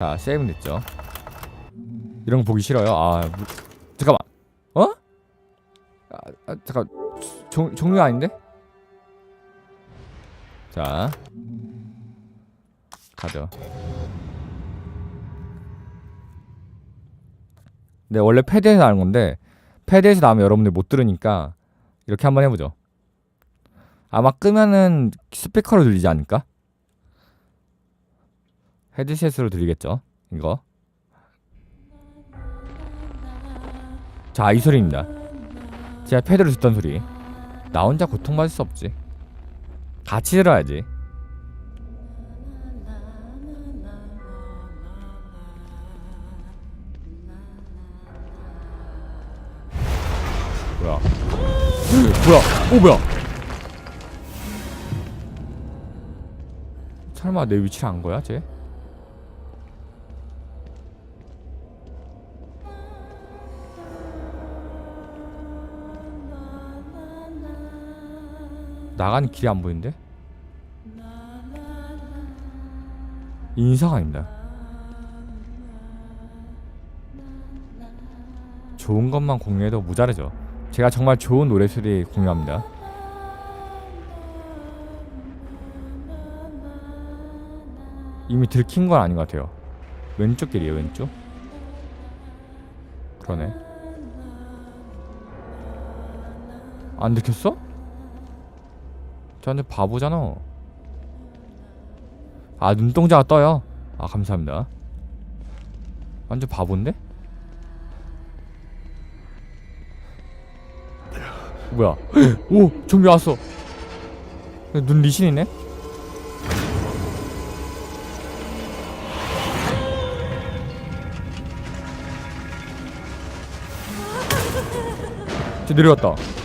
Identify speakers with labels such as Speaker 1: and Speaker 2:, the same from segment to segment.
Speaker 1: 자 세이브 됐죠 이런 거 보기 싫어요 아 무... 잠깐만 어? 아, 아 잠깐 종, 종류 아닌데? 자 가죠 네 원래 패드에서 나는 건데 패드에서 나오면 여러분들 못 들으니까 이렇게 한번 해보죠 아마 끄면은 스피커로 들리지 않을까? 헤드셋으로 들리겠죠? 이거? 자 이 소리입니다. 제가 패드로 듣던 소리. 나 혼자 고통받을 수 없지. 같이 들어야지. 뭐야? 뭐야? 오 뭐야? 설마 내 위치를 안 거야 쟤? 나가는 길이 안 보이는데? 인사가 아닙니다. 좋은 것만 공유해도 모자르죠. 제가 정말 좋은 노래소리 공유합니다. 이미 들킨 건 아닌 것 같아요. 왼쪽 길이에요, 왼쪽. 그러네. 안 들켰어? 저한테 바보잖아. 아 눈동자가 떠요. 아 감사합니다. 완전 바본데? 뭐야? 오 좀비 왔어. 눈 리신이네? 저 내려갔다.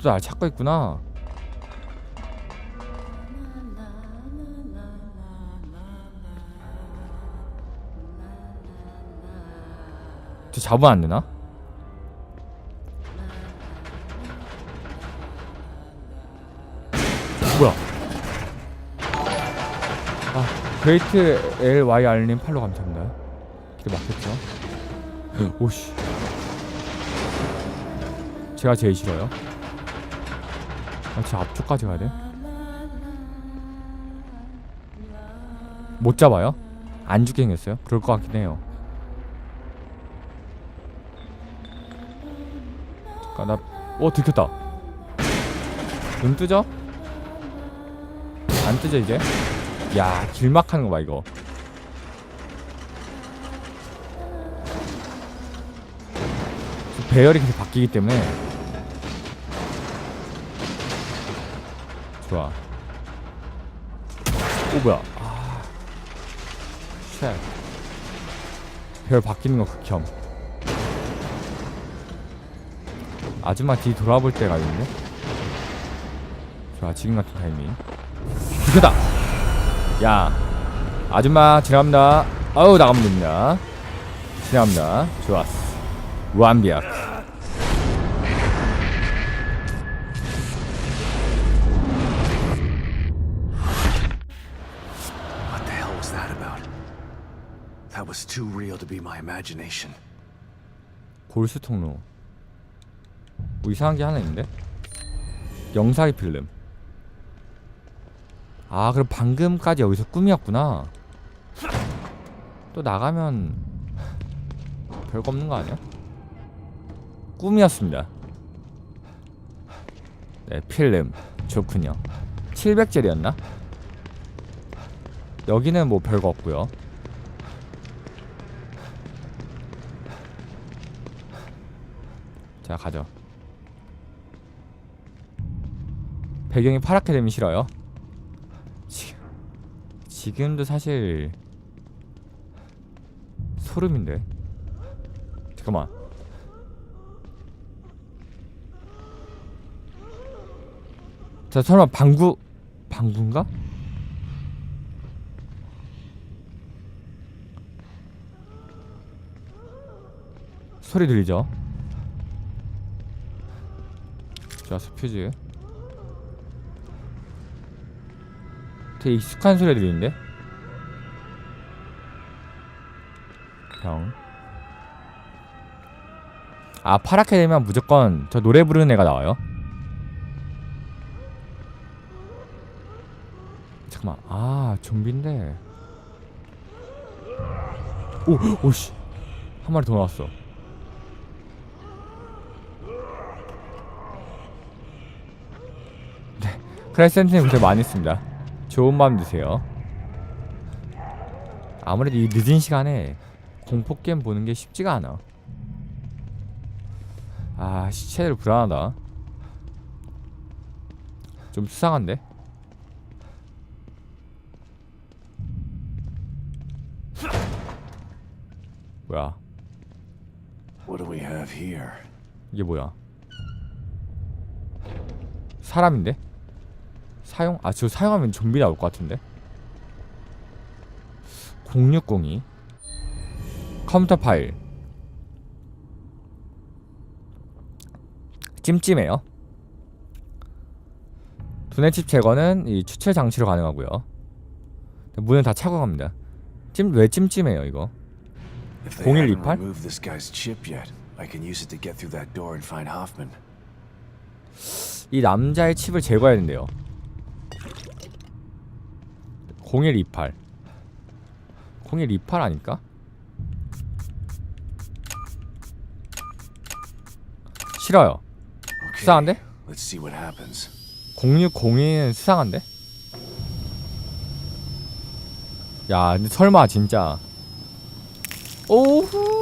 Speaker 1: 아 지금도 날 찾고 있구나. 저 잡으면 안 되나? 뭐야? 아 그레이트 L Y R님 팔로 감사합니다. 길 막혔죠? 오씨. 제가 제일 싫어요. 아, 제 앞쪽까지 가야 돼? 못 잡아요? 안 죽게 생겼어요? 그럴 것 같긴 해요. 잠깐 나, 어 들켰다. 눈 뜨죠? 안 뜨죠 이제? 야 길막하는 거 봐 이거. 배열이 계속 바뀌기 때문에 좋아. 오 뭐야? 아, 쉣. 배열 바뀌는 거 극혐. 아줌마 뒤 돌아볼 때가 있는데. 좋아 지금 같은 타이밍. 비켜다. 야, 아줌마 지나갑니다. 아우 나가면 됩니다. 지나갑니다. 좋았어. 완벽.
Speaker 2: Was too real to be my imagination.
Speaker 1: 골수 통로. 뭐 이상한 게 하나 있는데? 영상의 필름. 아, 그럼 방금까지 여기서 꿈이었구나. 또 나가면 별거 없는 거 아니야? 꿈이었습니다. 네, 필름. 좋군요. 700짜리였나? 여기는 뭐 별거 없고요. 자 가죠 배경이 파랗게 되면 싫어요 지금 지금도 사실 소름인데 잠깐만 자 설마 방구 방구인가? 소리 들리죠? 좋았어 퓨즈. 되게 익숙한 소리 들리는데? 병. 아 파랗게 되면 무조건 저 노래 부르는 애가 나와요? 잠깐만. 아 좀비인데. 오 오씨. 한 마리 더 나왔어 네 크라이센트님 고생 많이 했습니다. 좋은 밤 되세요. 아무래도 이 늦은 시간에 공포게임 보는 게 쉽지가 않아. 아 시체들 불안하다. 좀 수상한데? 뭐야?
Speaker 2: What do we have here?
Speaker 1: 이게 뭐야? 사람인데 사용 아저 사용하면 좀비 나올 것 같은데 0602 컴퓨터 파일 찜찜해요 두뇌 칩 제거는 이 추출 장치로 가능하고요 문은 다 차고 갑니다 찜 왜 찜찜해요 이거
Speaker 2: If they haven't
Speaker 1: 0128?
Speaker 2: removed this guy's chip yet, I can use it to get through that door and find Hoffman.
Speaker 1: 이 남자의 칩을 제거해야 된대요. 0128 0128 아닐까? 싫어요. 수상한데?
Speaker 2: let's see what happens.
Speaker 1: 0602는 수상한데? 야, 근데 설마 진짜 오후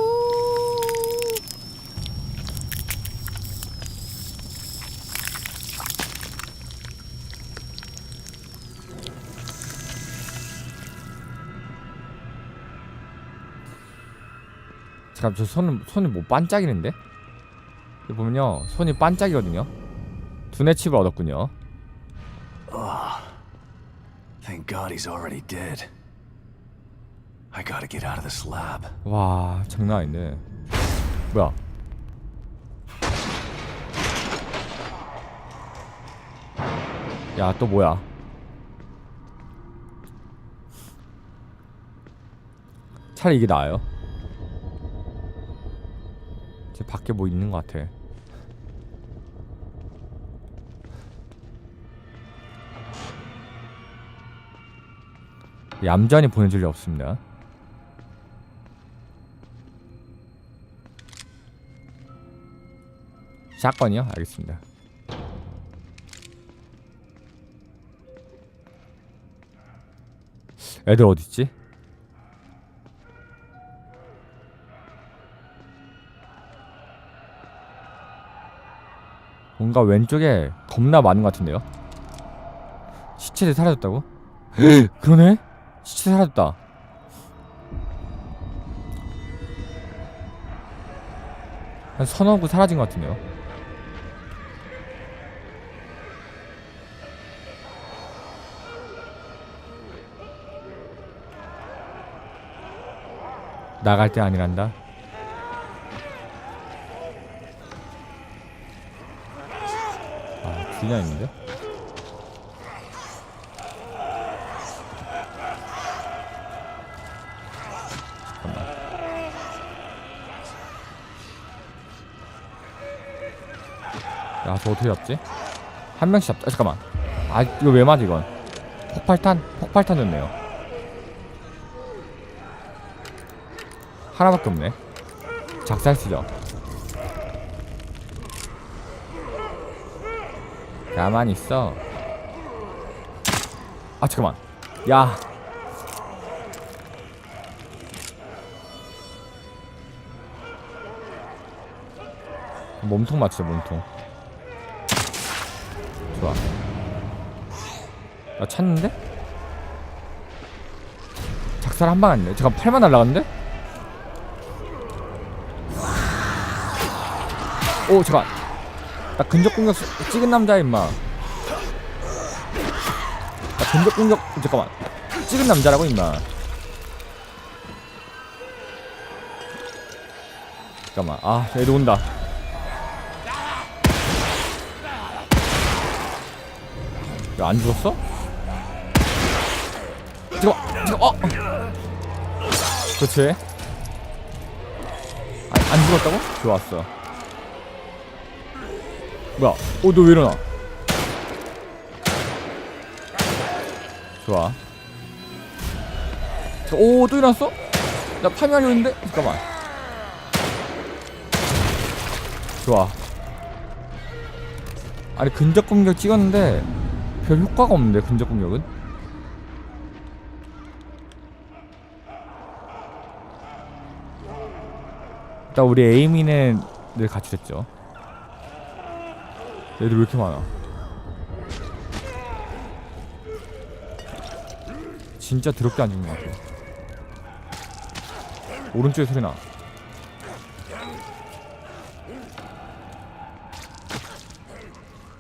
Speaker 1: 잠깐 저 손은 손이 뭐 반짝이는데? 여기 보면요 손이 반짝이거든요. 두뇌 칩을 얻었군요.
Speaker 2: Thank God he's already dead. I gotta get out of this lab.
Speaker 1: 와 장난 아닌데. 뭐야? 야 또 뭐야? 차라리 이게 나아요. 제 밖에 뭐 있는 것 같아 얌전히 보내줄 리 없습니다 샷건이요? 알겠습니다. 애들 어딨지? 뭔가 왼쪽에 겁나 많은 것 같은데요? 시체들 사라졌다고? 그러네? 시체 사라졌다. 한 서너 구 사라진 것 같은데요? 나갈 때 아니란다. 아, 둘이나 있는데? 야, 저 어떻게 잡지? 한 명씩 잡자. 아, 잠깐만. 아, 이거 왜 맞아, 이건? 폭발탄? 폭발탄이었네요. 하나밖에 없네. 작살 쓰죠. 가만히 있어. 아, 잠깐만. 야. 몸통 맞추자, 몸통. 좋아. 나 찾는데? 작살 한 방 아니네. 잠깐 팔만 날라갔는데? 오 잠깐. 나 근접 공격 수- 찍은 남자야 임마. 나 근접 공격 잠깐만. 찍은 남자라고 임마. 잠깐만. 아 애들 온다. 야, 안 죽었어? 잠깐 잠깐 어 그렇지 안, 안 죽었다고? 좋았어 뭐야? 어 너 왜 일어나? 좋아. 오 또 일어났어? 나 파밍하려고 했는데? 잠깐만. 좋아. 아니 근접 공격 찍었는데 별 효과가 없는데 근접 공격은? 일단 우리 에이미는 늘 가출했죠 얘들 왜 이렇게 많아 진짜 더럽게 안 죽는 것 같아 오른쪽에 소리 나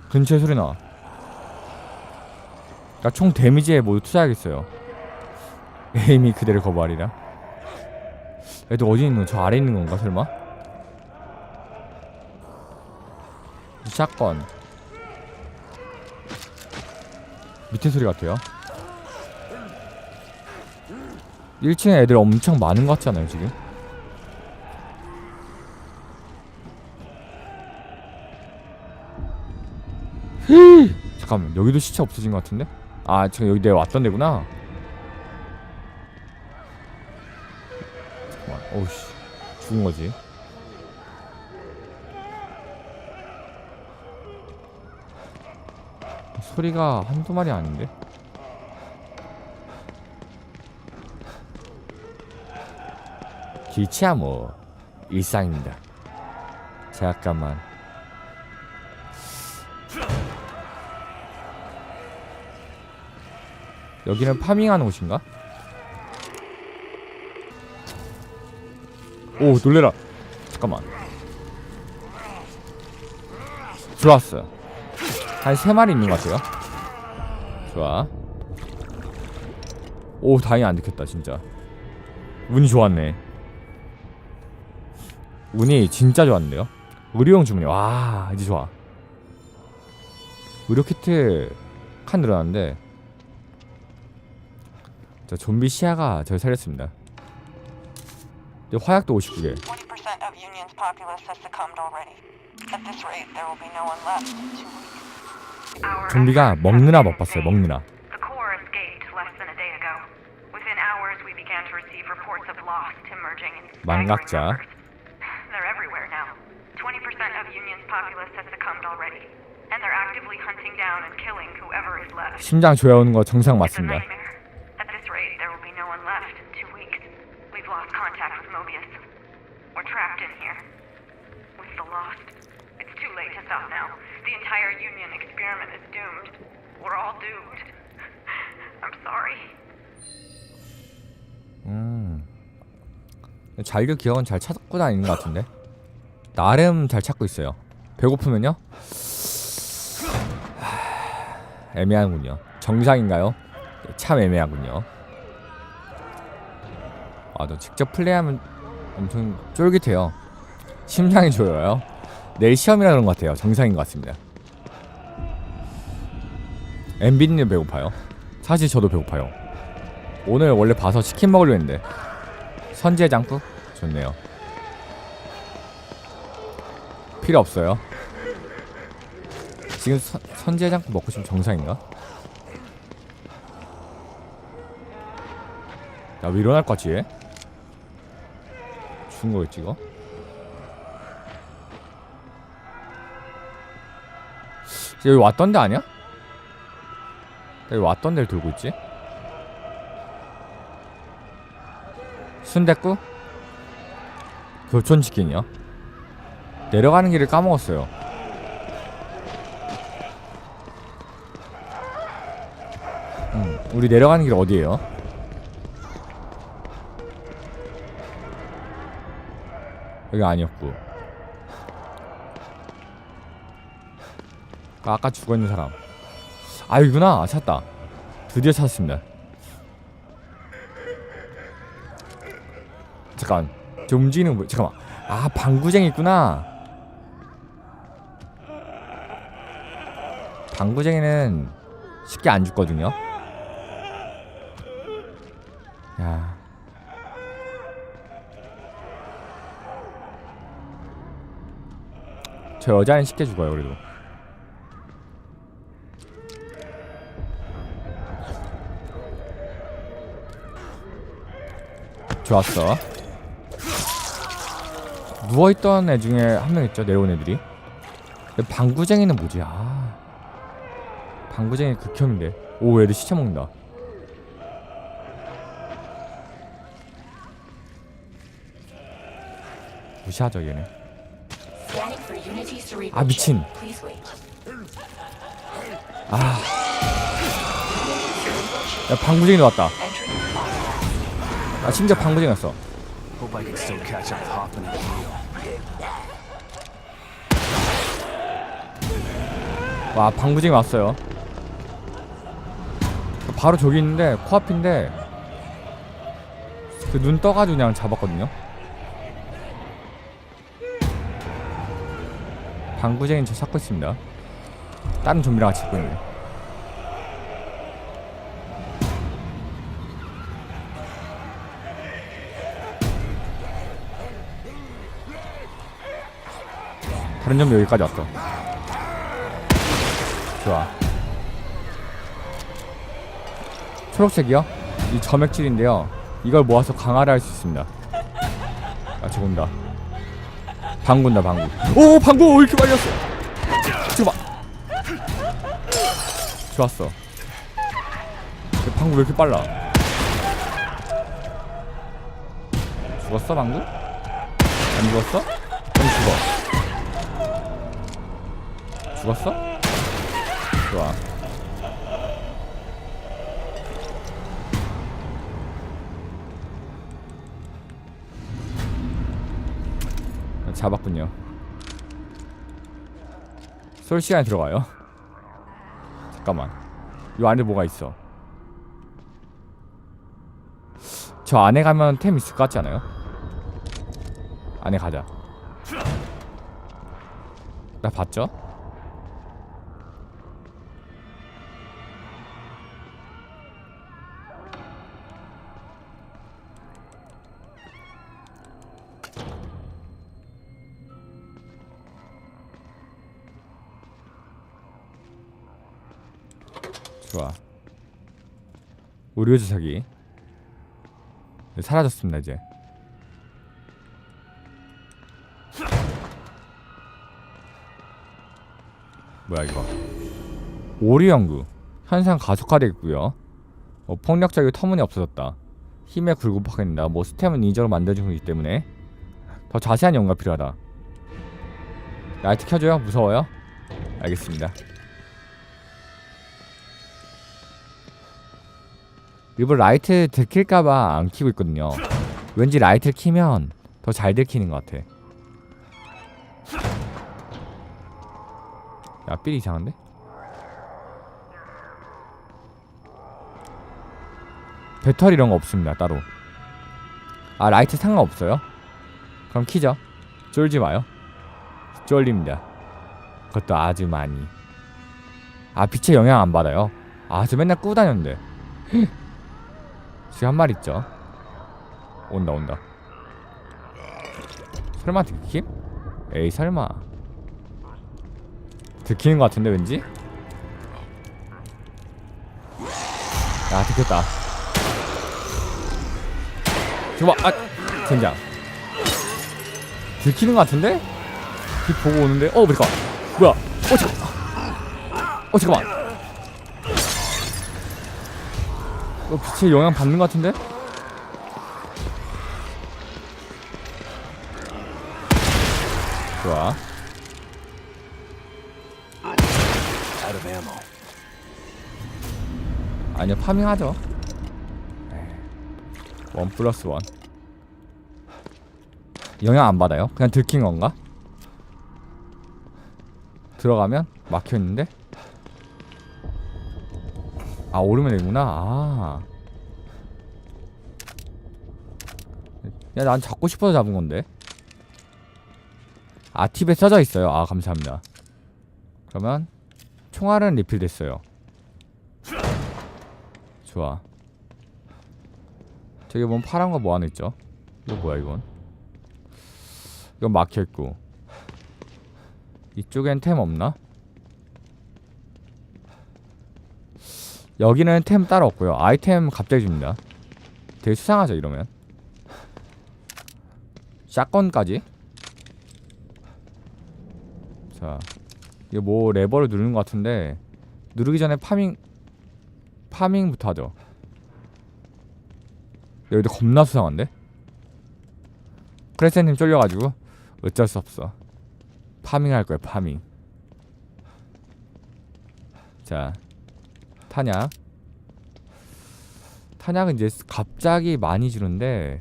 Speaker 1: 근처에 소리 나. 그러니까 총 데미지에 모두 투자하겠어요. 에임이 그대로 거부하리라. 애들 어디 있는 거? 저 아래 있는 건가 설마? 샷건. 밑에 소리 같아요. 1층에 애들 엄청 많은 것 같잖아요 지금. 잠깐만 여기도 시체 없어진 것 같은데? 아 지금 여기 내가 왔던 데구나 잠깐만 어우씨 죽은 거지 소리가 한두 마리 아닌데? 길치야 뭐 일상입니다. 잠깐만. 여기는 파밍하는 곳인가? 오 놀래라. 잠깐만. 좋았어 한 세 마리 있는 것 같아요. 좋아. 오 다행히 안 들켰다 진짜. 운이 좋았네. 운이 진짜 좋았는데요? 의료용 주문이 와 이제 좋아. 의료 키트 칸 늘어났는데 자 좀비 시야가 저를 살렸습니다. 화약도 59개.
Speaker 3: 20% of Union's populace has succumbed already. At this rate, there will be no one left in two weeks.
Speaker 1: 좀비가 먹느라 먹느라
Speaker 4: emerging in staggering
Speaker 1: 망각자.
Speaker 4: numbers. They're everywhere now. 20% of Union's populace has succumbed already. And they're actively hunting down and killing whoever is left.
Speaker 1: 심장 조여오는 거 정상 맞습니다.
Speaker 4: We're trapped in here. With the lost. It's too late to stop now. The entire Union experiment is doomed. We're all doomed. I'm sorry.
Speaker 1: 음 자기가 기억은 잘 찾고 다니는 것 같은데 나름 잘 찾고 있어요 배고프면요 하, 애매하군요 정상인가요? 참 애매하군요 아 너 직접 플레이하면 엄청 쫄깃해요 심장이 조여요 내일 시험이라 그런 것 같아요 정상인 것 같습니다 엠비님 배고파요 사실 저도 배고파요 오늘 원래 봐서 치킨 먹으려 했는데 선지의 장국 좋네요. 필요 없어요. 지금 선, 선지의 장국 먹고 싶으면 정상인가? 야왜 일어날? 얘? 죽은 거겠지 이거? 여기 왔던 데 아니야? 여기 왔던 데를 돌고 있지? 순댓국 교촌 치킨이요. 내려가는 길을 까먹었어요. 음, 우리 내려가는 길 어디예요? 여기 아니었고. 아, 아까 죽어 있는 사람. 아 여기구나. 찾다. 드디어 찾았습니다. 잠깐 저 움직이는 거 뭐, 잠깐만 아 방구쟁이 있구나 방구쟁이는 쉽게 안 죽거든요. 야. 저 여자는 쉽게 죽어요, 그래도. 좋았어. 누워있던 애 중에 한 명 있죠, 내려온 애들이. 방구쟁이는 뭐지? 아. 방구쟁이 극혐인데. 오, 애들 시체 먹는다. 무시하죠, 얘네. 아, 미친.
Speaker 5: wait.
Speaker 1: 야, 방구쟁이 왔다.
Speaker 2: With Hoffman and O'Neill.
Speaker 1: 와, 방구쟁이 왔어요. 바로 저기 있는데, 코앞인데, 그 눈 떠가지고 그냥 잡았거든요. 방구쟁이 저 찾고 있습니다. 다른 좀비랑 같이 있고 있네. 다 른 좀비 여기까지 왔어. 좋아. 초록색이요? 이 점액질인데요. 이걸 모아서 강화를 할 수 있습니다. 아, 온다. 방구인다, 방구. 오, 방구! 왜 이렇게? 지금 봐. 좋았어. 야, 방구 왜 이렇게 빨라? 죽었어, 방구? 안 죽었어? 그럼 죽어. 죽었어? 좋아. 잡았군요. 솔 시간에 들어가요. 잠깐만. 이 안에 뭐가 있어? 저 안에 가면 템 있을 것 같지 않아요? 안에 가자. 나 봤죠? 의료. 네, 사라졌습니다 이제. 뭐야 이거? 오리 연구 현상 가속화되고요. 어, 폭력적이 터무니 없어졌다. 힘에 굴곡하겠다. 뭐 스템은 이저로 만들어진 거기 때문에 더 자세한 연구가 필요하다. 라이트 켜줘요? 무서워요? 알겠습니다. 일부러 라이트 들킬까봐 안 키고 있거든요. 왠지 라이트를 키면 더 잘 들키는 것 같아. 야, 삘이 이상한데? 배터리 이런 거 없습니다, 따로. 아, 라이트 상관없어요? 그럼 키죠. 쫄지 마요. 쫄립니다. 그것도 아주 많이. 아, 빛의 영향 안 받아요. 아, 저 맨날 끄고 다녔는데. 지금 한 마리 있죠. 온다 온다. 설마 들킴? 에이 설마. 들키는 것 같은데 왠지? 야 들켰다. 저봐 아 젠장. 들키는 것 같은데? 빛 보고 오는데 어 잠깐 뭐야? 어 잠깐. 어 잠깐만. 빛의 영향 받는 것 같은데? 좋아. 아니요, 파밍하죠. 에이, 원 플러스 원. 영향 안 받아요? 그냥 들킨 건가? 들어가면 막혀 있는데? 아 오르면 되구나. 아. 야, 난 잡고 싶어서 잡은 건데. 아 팁에 써져 있어요. 아 감사합니다. 그러면 총알은 리필 됐어요. 좋아. 저기 뭔 파란 거뭐 하나 있죠? 이거 뭐야 이건? 이건 막혀 있고. 이쪽엔 템 없나? 여기는 템 따로 없고요. 아이템 갑자기 줍니다. 되게 수상하죠 이러면. 샷건까지? 자, 이거 뭐 레버를 누르는 것 같은데 누르기 전에 파밍 파밍부터 하죠. 여기도 겁나 수상한데? 크레센님 쫄려가지고 어쩔 수 없어. 파밍할 거야 파밍. 자, 탄약. 탄약은 이제 갑자기 많이 주는데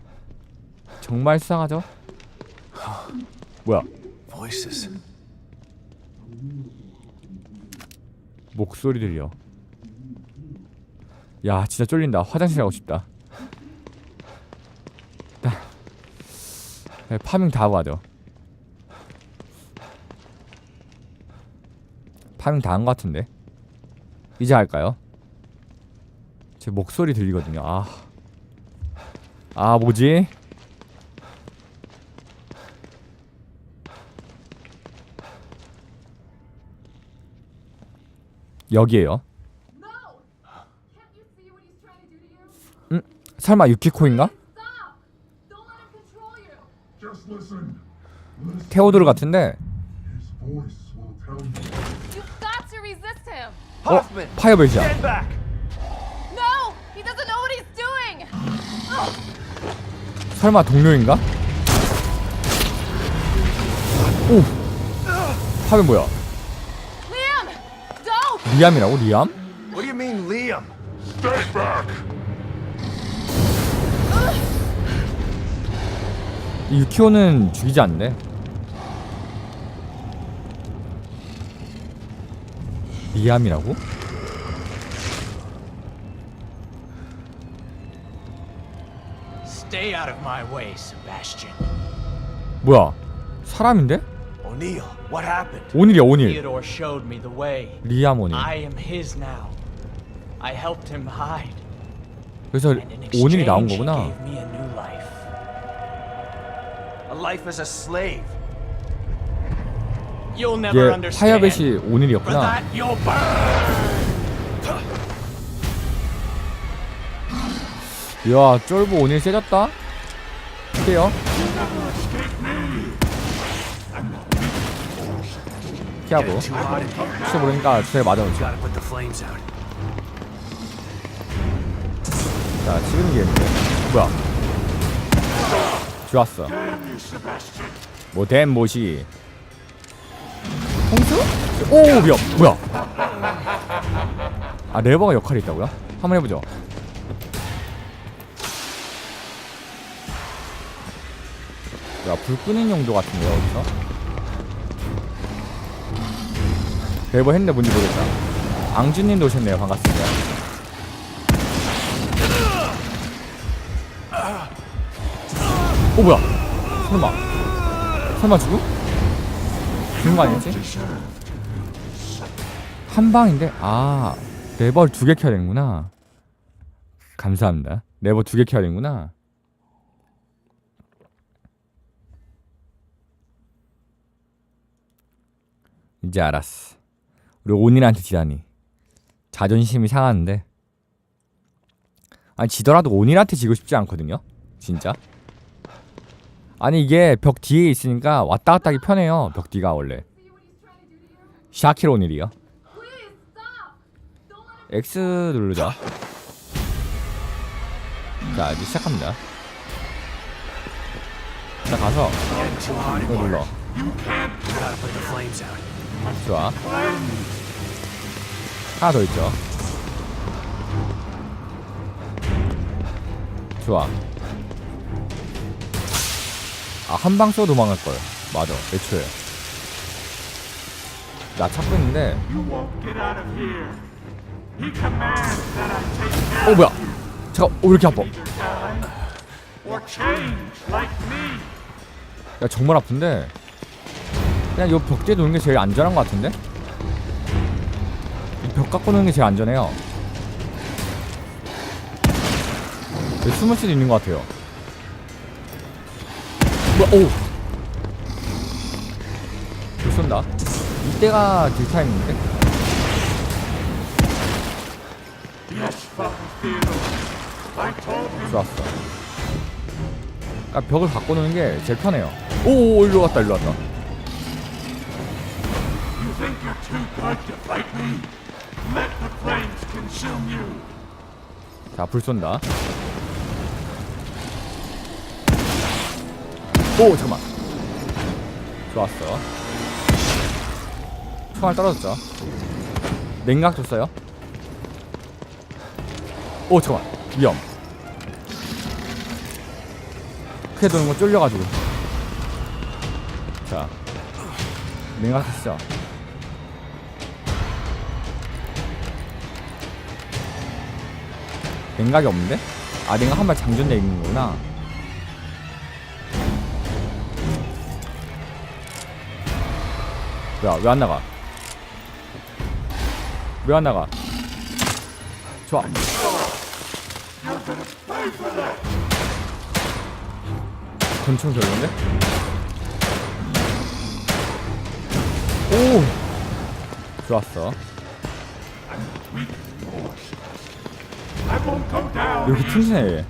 Speaker 1: 정말 수상하죠? 뭐야? 목소리 들려. 야, 진짜 쫄린다. 화장실 가고 싶다. 나 네, 파밍 다 하고 가죠. 파밍 다 한 것 같은데. 이제 할까요? 제 목소리 들리거든요. 아, 아 뭐지? 여기에요. 음, 설마 유키코인가? 테오도르 같은데. 어, 파이어베이시야.
Speaker 2: back!
Speaker 6: No, he doesn't know what he's doing.
Speaker 1: 설마 동료인가? 오, 파면 뭐야? 리암이라고? 리암?
Speaker 2: What do you mean, Liam?
Speaker 7: Stay back!
Speaker 1: 이 유키오는 죽이지 않네. 리암이라고?
Speaker 8: Stay out of my way, Sebastian.
Speaker 1: 뭐야? 사람인데?
Speaker 2: O'Neill, what happened?
Speaker 1: 오닐이야 오닐.
Speaker 8: Theodore showed me the way.
Speaker 1: 리암 오닐.
Speaker 8: I am his now. I helped him hide.
Speaker 1: 그래서
Speaker 8: And in
Speaker 1: 오닐이
Speaker 8: exchange,
Speaker 1: 나온
Speaker 8: he
Speaker 1: 거구나.
Speaker 8: gave me a new life.
Speaker 2: A life as a slave.
Speaker 8: You'll never
Speaker 1: 이게
Speaker 8: understand. For
Speaker 1: 오닐이었구나.
Speaker 8: that, you'll burn.
Speaker 1: 야 쫄보 오닐 세졌다. 피해요. 피하고. 혹시 모르니까 주사에
Speaker 2: out.
Speaker 1: 자 지금 기회인데. 뭐야? 좋았어. 뭐된 못이. 홍수? 오 미역 뭐야? 아 레버가 역할이 있다고요? 한번 해보죠. 야 불 끄는 용도 같은데요 여기서? 레버 했는데 뭔지 모르겠다. 앙주님도 오셨네요 반갑습니다. 오 뭐야? 설마 설마 죽음? 죽은 거 아니겠지? 한 방인데 아 레버를 두 개 켜야 되는구나. 감사합니다. 레버 두 개 켜야 되는구나. 이제 알았어. 우리 온일한테 지다니 자존심이 상하는데 아니 지더라도 온일한테 지고 싶지 않거든요. 진짜. 아니 이게 벽 뒤에 있으니까 왔다 갔다 하기 편해요. 벽 뒤가 원래. 샤키로 온일이요. X 누르자. 자 이제 시작합니다. 자 가서 이거. 눌러. 좋아. 하나 더 있죠. 좋아. 아, 한 방 쏘 도망갈 걸. 맞아. 애초에. 나 찾고 있는데. 어, 뭐야? 잠깐, 어, 왜 이렇게 아파? 야, 정말 아픈데. 그냥 요 벽 뒤에 놓는 게 제일 안전한 것 같은데? 이 벽 갖고 놓는 게 제일 안전해요. 숨을 수도 있는 것 같아요. 뭐야, 오! 불 쏜다. 이때가 딜타임인데? 좋았어. 그러니까 벽을 바꿔놓는 게 제일 편해요. 오, 오, 일로 왔다, 일로 왔다. 자, 불 쏜다. 오, 잠깐만. 좋았어. 총알 떨어졌죠. 냉각 줬어요. 오, 잠깐만. 위험. 크게 도는 거 쫄려가지고. 자. 냉각 했어. 냉각이 없는데? 아, 냉각 한 발 장전돼 있는 거구나. 뭐야, 왜 안 나가? 왜 안 나가? 좋아. 권총 별론데? 오! 좋았어. 여기 튼튼해.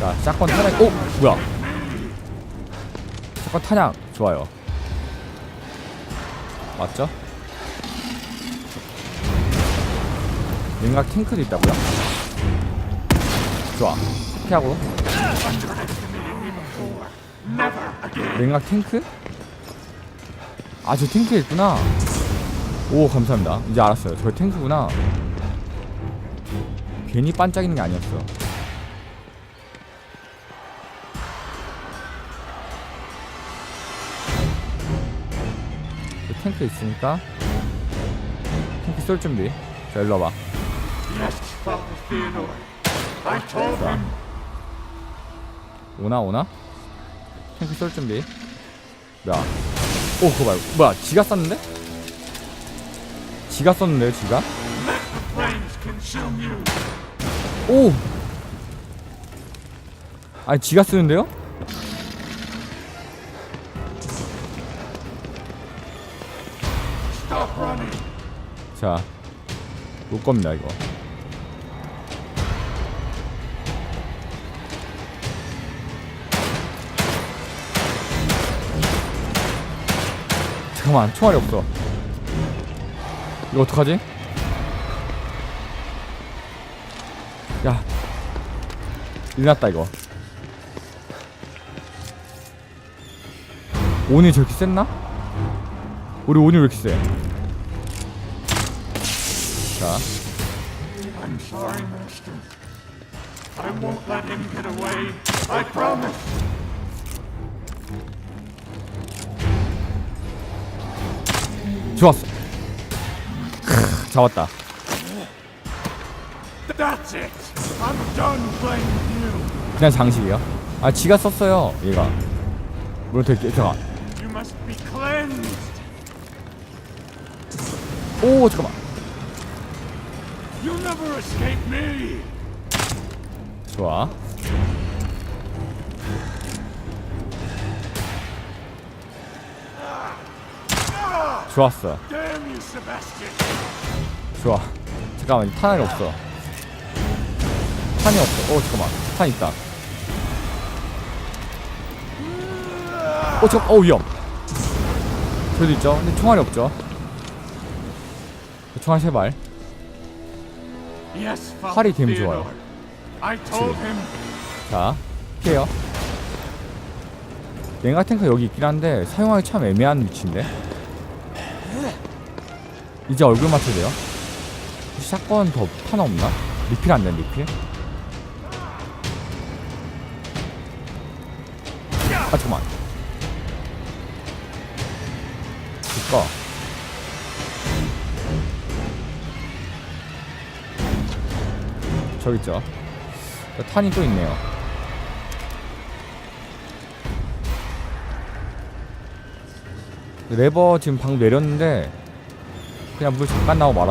Speaker 1: 자, 샷건 탄약. 오! 뭐야? 샷건 탄약. 좋아요. 맞죠? 냉각 탱크도 있다고요? 좋아. 피하고. 냉각 탱크? 아, 저 탱크에 있구나. 오, 감사합니다. 이제 알았어요. 저 탱크구나. 괜히 반짝이는 게 아니었어. 저 탱크 있으니까 탱크 쏠 준비. 자, 일로. 자. 오나 오나? 탱크 쏠 준비. 야. 오 그거 말고 뭐야 지가 쐈는데? 지가 쐈는데요 지가? 오! 아니 지가 쓰는데요? 자, 못 겁니다 이거. 잠깐만 총알이 없어. 이거 어떡하지? 야, 일났다 이거. 온이 저렇게 셌나? 우리 온이 왜 이렇게 세? 자,
Speaker 7: I'm sorry, Master. I won't let him get away. I promise.
Speaker 1: 좋았어. 크, 잡았다.
Speaker 7: That's it. I'm done playing with you.
Speaker 1: 그냥 장식이요. 아, 지가 썼어요. 얘가. 물론 되게 잠깐.
Speaker 7: You must be cleansed.
Speaker 1: 오, 잠깐만.
Speaker 7: You never escape me.
Speaker 1: 좋아. 좋았어.
Speaker 7: Damn you, Sebastian.
Speaker 1: 좋아. 잠깐만, 탄이 없어. 탄이 없어. 어, 잠깐만. 탄 있다. 어, 잠깐, 어, 위험. 저도 있죠. 근데 총알이 없죠. 총알 세 발. 되면
Speaker 7: Theodore.
Speaker 1: 좋아요.
Speaker 7: Him.
Speaker 1: 자, 피해요. 냉각 탱크 여기 있긴 한데 사용하기 참 애매한 위치인데. 이제 얼굴 맞춰야 돼요. 샷건 더 하나 없나? 리필 안된 리필? 아 잠깐만. 그니까 저기 있죠. 자, 탄이 또 있네요. 레버 지금 방금 내렸는데 그냥 물 잠깐 나오고 말았어.